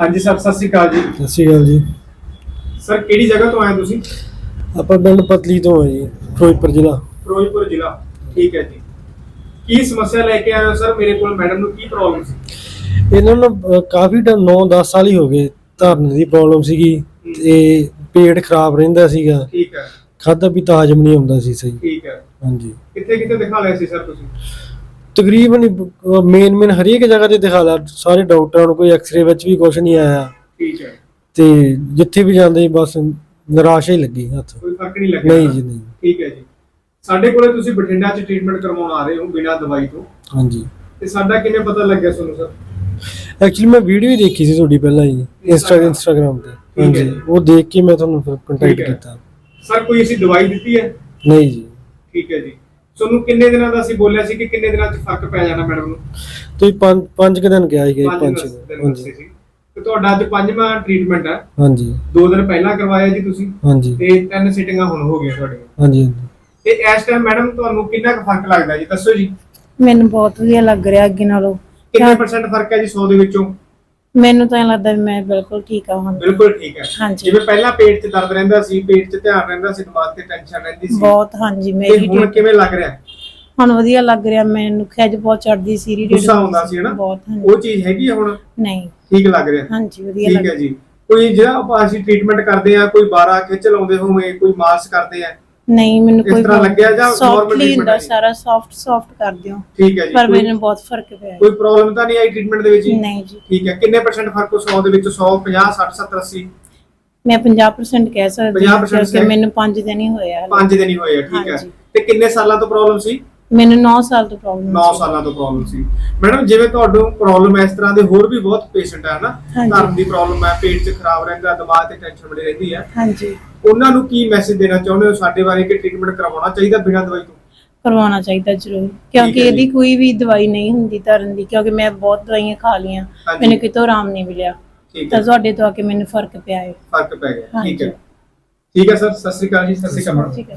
ਹਾਂਜੀ ਸਰ ਸਤਿ ਸ਼੍ਰੀ ਅਕਾਲ ਜੀ। ਸਤਿ ਸ਼੍ਰੀ ਅਕਾਲ ਜੀ। ਸਰ ਕਿਹੜੀ ਜਗ੍ਹਾ ਤੋਂ ਆਏ ਤੁਸੀਂ? ਆਪਾਂ ਪਿੰਡ ਪਤਲੀ ਤੋਂ ਆ ਜੀ ਫਿਰੋਜ਼ਪੁਰ ਜ਼ਿਲ੍ਹਾ। ਫਿਰੋਜ਼ਪੁਰ ਜ਼ਿਲ੍ਹਾ। ਠੀਕ ਹੈ ਜੀ। ਕੀ ਸਮੱਸਿਆ ਲੈ ਕੇ ਆਏ ਹੋ ਸਰ? ਮੇਰੇ ਕੋਲ ਮੈਡਮ ਨੂੰ ਕੀ ਪ੍ਰੋਬਲਮ ਸੀ? ਇਹਨਾਂ ਨੂੰ ਅਹ, ਕਾਫੀ ਟਾਈਮ 9-10 ਸਾਲ ਹੀ ਹੋ ਗਏ ਧਰਨ ਦੀ ਪ੍ਰੋਬਲਮ ਸੀਗੀ ਤੇ ਪੇਟ ਖਰਾਬ ਰਹਿੰਦਾ ਸੀਗਾ। ਠੀਕ ਹੈ। ਖਾਧਾ ਪੀਤਾ ਹਜਮ ਨਹੀਂ ਹੁੰਦਾ ਸੀ ਸਹੀ। ਠੀਕ ਹੈ। ਹਾਂਜੀ। ਕਿੱਥੇ ਕਿੱਥੇ ਦਿਖਾ ਲਿਆ ਸੀ ਸਰ ਤੁਸੀਂ? ਤਕਰੀਬਨ ਮੇਨ ਮੇਨ ਹਰੇਕ ਜਗ੍ਹਾ ਤੇ ਦਿਖਾ ਲਿਆ ਸਾਰੇ ਡਾਕਟਰਾਂ ਨੂੰ ਕੋਈ ਐਕਸ-ਰੇ ਵਿੱਚ ਵੀ ਕੁਝ ਨਹੀਂ ਆਇਆ। ਠੀਕ ਹੈ। ਤੇ ਜਿੱਥੇ ਵੀ ਜਾਂਦੇ ਬਸ ਨਿਰਾਸ਼ਾ ਹੀ ਲੱਗੀ ਹੱਥ। ਕੋਈ ਫ਼ਰਕ ਨਹੀਂ ਲੱਗਿਆ। ਨਹੀਂ ਜੀ ਨਹੀਂ। ਠੀਕ ਹੈ ਜੀ। ਸਾਡੇ ਕੋਲੇ ਤੁਸੀਂ ਬਠਿੰਡਾ 'ਚ ਟ੍ਰੀਟਮੈਂਟ ਕਰਵਾਉਣ ਆ ਰਹੇ ਹੋ ਬਿਨਾਂ ਦਵਾਈ ਤੋਂ। ਹਾਂਜੀ। ਤੇ ਸਾਡਾ ਕਿਵੇਂ ਪਤਾ ਲੱਗਿਆ ਤੁਹਾਨੂੰ ਸਰ? ਐਕਚੁਅਲੀ ਮੈਂ ਵੀਡੀਓ ਹੀ ਦੇਖੀ ਸੀ ਤੁਹਾਡੀ ਪਹਿਲਾਂ ਹੀ ਇੰਸਟਾ ਤੇ। ਹਾਂਜੀ। ਉਹ ਦੇਖ ਕੇ ਮੈਂ ਤੁਹਾਨੂੰ ਫਿਰ ਕੰਟੈਕਟ ਠੀਕ ਹੈ। ਕੀਤਾ। ਸਰ ਕੋਈ ਅਸੀਂ ਦਵਾਈ ਦਿੱਤੀ ਹੈ? ਨਹੀਂ ਜੀ। ਠੀਕ ਹੈ ਜੀ। ਤੁਹਾਨੂੰ ਕਿੰਨੇ ਦਿਨਾਂ ਦਾ ਅਸੀਂ ਬੋਲਿਆ ਸੀ ਕਿ ਕਿੰਨੇ ਦਿਨਾਂ 'ਚ ਫ਼ਰਕ ਪੈ ਜਾਣਾ ਮੈਡਮ ਨੂੰ? ਤੁਸੀਂ ਪੰਜ ਪੰਜ ਕੁ ਦਿਨ ਗਿਆ ਸੀਗਾ ਜੀ, ਪੰਜ ਪੰਜ ਦਿਨ ਹਾਂਜੀ। ਸੀ। ਤੇ ਤੁਹਾਡਾ ਅੱਜ ਪੰਜਵਾਂ ਟ੍ਰੀਟਮੈਂਟ ਹੈ ਹਾਂਜੀ। ਦੋ ਦਿਨ ਪਹਿਲਾਂ ਕਰਵਾਇਆ ਜੀ ਤੁਸੀਂ। ਹਾਂਜੀ। ਤੇ ਤਿੰਨ ਸਿਟਿੰਗਾਂ ਹੁਣ ਹੋ ਗਈਆਂ ਤੁਹਾਡੀਆਂ। ਹਾਂਜੀ ਹਾਂਜੀ। ਤੇ ਇਸ ਟਾਈਮ ਮੈਡਮ ਤੁਹਾਨੂੰ ਕਿੰਨਾ ਕੁ ਫ਼ਰਕ ਲੱਗਦਾ ਜੀ? ਦੱਸੋ ਜੀ। ਮੈਨੂੰ ਬਹੁਤ ਵਧੀਆ ਲੱਗ ਰਿਹਾ ਅੱਗੇ ਨਾਲੋਂ। ਕਿੰਨੇ ਪਰਸੈਂਟ ਫ਼ਰਕ ਹੈ ਜੀ 100 ਦੇ ਵਿੱਚੋਂ? ਮੈਨੂੰ ਤਾਂ ਲੱਗਦਾ ਵੀ ਮੈਂ ਬਿਲਕੁਲ ਠੀਕ ਆ ਹੁਣ। ਬਿਲਕੁਲ ਠੀਕ ਹੈ ਹਾਂਜੀ। ਜਿਵੇਂ ਪਹਿਲਾਂ ਪੇਟ 'ਚ ਦਰਦ ਰਹਿੰਦਾ ਸੀ ਪੇਟ 'ਚ ਧਿਆਨ ਰਹਿੰਦਾ ਸੀ ਦਿਮਾਗ ਤੇ ਟੈਨਸ਼ਨ ਰਹਿੰਦੀ ਸੀ। ਬਹੁਤ ਹਾਂਜੀ ਤੇ ਮੇਰੀ ਹੁਣ ਕਿਵੇਂ ਲੱਗ ਰਿਹਾ? ਹੁਣ ਵਧੀਆ ਲੱਗ ਰਿਹਾ ਮੈਨੂੰ ਖਿਜ ਬਹੁਤ ਚੜਦੀ ਸੀ ਰੀ ਗੁੱਸਾ ਆਉਂਦਾ ਸੀ ਹਨਾ? ਬਹੁਤ ਹਾਂਜੀ। ਉਹ ਚੀਜ਼ ਹੈਗੀ ਆ ਹੁਣ? ਨਹੀਂ। ਠੀਕ ਲੱਗ ਰਿਹਾ? ਹਾਂਜੀ ਵਧੀਆ ਠੀਕ ਲੱਗ ਹੈ ਜੀ। ਕੋਈ ਜਿਹੜਾ ਆਪਾਂ ਅਸੀਂ ਟ੍ਰੀਟਮੈਂਟ ਕਰਦੇ ਆ ਕੋਈ 12 ਖਿੱਚ ਲਾਉਂਦੇ ਹੋਵੇ ਕੋਈ ਮਾਸ ਕਰਦੇ ਆ ਨਹੀਂ ਮੈਨੂੰ ਇਸ ਕੋਈ ਤਰ੍ਹਾਂ ਲੱਗਿਆ ਜਾਂ normal ਸੌਫਟਲੀ treatment ਹੁੰਦਾ? ਸਾਰਾ ਸੌਫਟ ਸੌਫਟ ਕਰ ਦਿਓ ਠੀਕ ਹੈ ਜੀ ਪਰ ਕੋਈ- ਮੈਨੂੰ ਬਹੁਤ ਫ਼ਰਕ ਪਿਆ ਕੋਈ ਪ੍ਰੋਬਲਮ ਤਾਂ ਨਹੀਂ ਆਈ ਟ੍ਰੀਟਮੈਂਟ ਦੇ ਵਿੱਚ ਜੀ? ਨਹੀਂ ਜੀ। ਠੀਕ ਹੈ ਕਿੰਨੇ ਪਰਸੈਂਟ ਫ਼ਰਕ ਹੋ 100 ਦੇ ਵਿੱਚ? 100 50 60 70 80 ਮੈਂ 50% ਕਹਿ ਸਕਦੀ ਹਾਂ 50% ਕਿਉਂਕਿ ਮੈਨੂੰ 5 ਦਿਨ ਹੀ ਹੋਇਆ ਹਾਲੇ। 5 ਦਿਨ ਹੀ ਹੋਏ ਆ ਠੀਕ ਹੈ। ਹਾਂਜੀ। ਤੇ ਕਿੰਨੇ ਸਾਲਾਂ ਤੋਂ ਪ੍ਰੋਬਲਮ ਸੀ? ਮੈਨੂੰ 9 ਸਾਲ ਤੋਂ ਪ੍ਰੋਬਲਮ 9 ਸਾਲਾਂ ਤੋਂ ਪ੍ਰੋਬਲਮ ਸੀ। ਮੈਡਮ ਜਿਵੇਂ ਤੁਹਾਨੂੰ ਪ੍ਰੋਬਲਮ ਇਸ ਤਰ੍ਹਾਂ ਦੇ ਹੋਰ ਵੀ ਬਹੁਤ ਪੇਸ਼ੈਂਟ ਹੈ ਨਾ ਹਾਂਜੀ। ਧਰਮ ਦੀ ਪ੍ਰੋਬਲਮ ਹੈ ਪੇਟ 'ਚ ਖਰਾਬ ਰਹਿੰਦਾ ਦਿਮਾਗ ਤੇ ਟੈਨਸ਼ਨ ਬੜੀ ਰਹਿੰਦੀ ਹੈ ਹਾਂਜੀ। ਉਹਨਾਂ ਨੂੰ ਕੀ ਮੈਸੇਜ ਦੇਣਾ ਚਾਹੁੰਦੇ ਹੋ? ਸਾਡੇ ਬਾਰੇ ਕਿ ਟ੍ਰੀਟਮੈਂਟ ਕਰਵਾਉਣਾ ਚਾਹੀਦਾ ਬਿਨਾਂ ਦਵਾਈ ਤੋਂ? ਕਰਵਾਉਣਾ ਚਾਹੀਦਾ ਜ਼ਰੂਰ। ਕਿਉਂਕਿ ਹੈ ਇਹਦੀ। ਕੋਈ ਵੀ ਦਵਾਈ ਨਹੀਂ ਹੁੰਦੀ ਧਰਨ ਦੀ ਕਿਉਂਕਿ ਮੈਂ ਬਹੁਤ ਦਵਾਈਆਂ ਖਾ ਲੀਆਂ ਹਾਂਜੀ। ਮੈਨੂੰ ਕਿਤੋਂ ਆਰਾਮ ਨਹੀਂ ਮਿਲਿਆ। ਠੀਕ ਤਾਂ ਹੈ ਤੁਹਾਡੇ ਤੋਂ ਆ ਕੇ ਮੈਨੂੰ ਫ਼ਰਕ ਪਿਆ ਹੈ ਫ਼ਰਕ ਪੈ ਗਿਆ। ਠੀਕ ਹੈ। ਠੀਕ ਹੈ ਸਰ ਸਤਿ ਸ਼੍ਰੀ ਅਕਾਲ ਜੀ ਸਤਿ ਸ਼੍ਰੀ ਅਕਾਲ। ਠੀਕ ਹੈ